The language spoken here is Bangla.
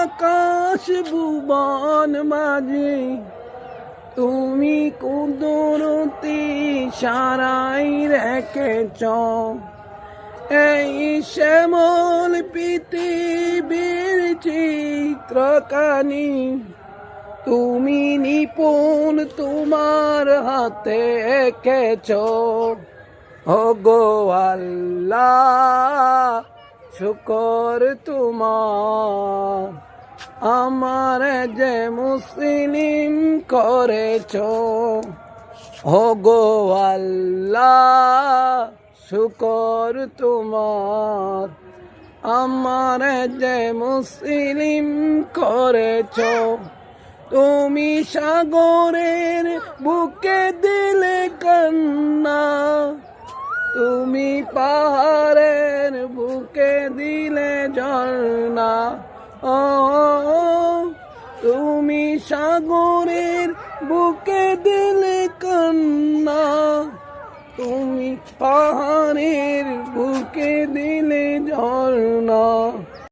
আকাশ ভুবন মাঝে, তুমি কুদরতি সারাই রেখেছ। এই শ্যামল পৃথিবীর চিত্রকানি, তুমি নিপুণ তোমার হাতে এঁকেছ। ও গো আল্লাহ শুকর তোমার। আমার যে মুসলিম করেছ ও গো আল্লাহ, শুকর তোমার। আমার যে মুসলিম করেছ, তুমি সাগরের বুকে দিলে কান্না। তুমি পাহাড়ের বুকে দিলে ঝর্ণা। ও তুমি সাগরের বুকে দিলে কান্না। তুমি পাহাড়ের বুকে দিলে ঝর্ণা।